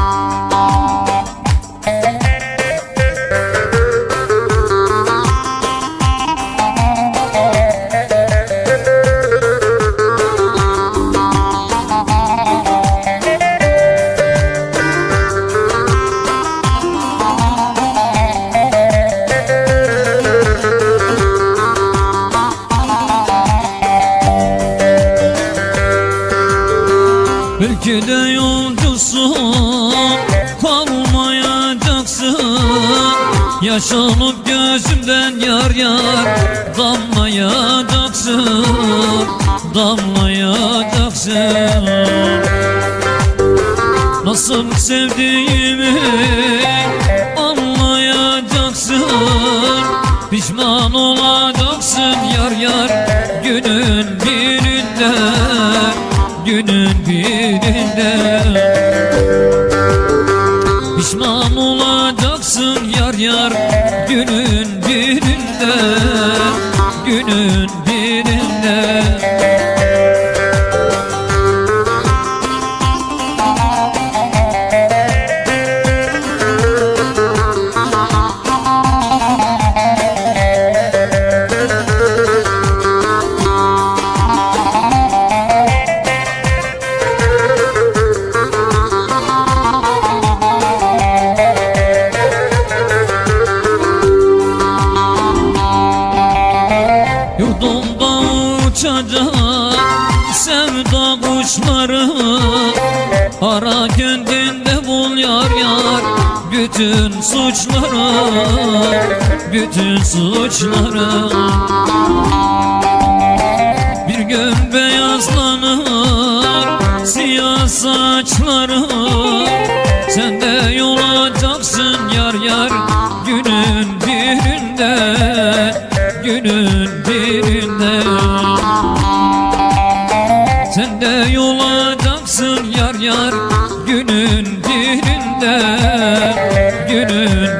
Música Belki de yolcusun kalmayacaksın Yaşanıp gözümden yar yar damlayacaksın Damlayacaksın. Nasıl sevdiğimi anlayacaksın. Pişman olacaksın yar yar günün birinde Günün birinde Pişman olacaksın yar yar günün birinde Günün birinde Yurdumda uçacak sevda kuşları. Ara kendinde bul yar yar bütün suçları Bütün suçları Bir gün beyazlanır siyah saçları. Sen de yolacaksın yar yar günün birinde Günün birinde. Sen de yolacaksın yar yar günün birinde. Günün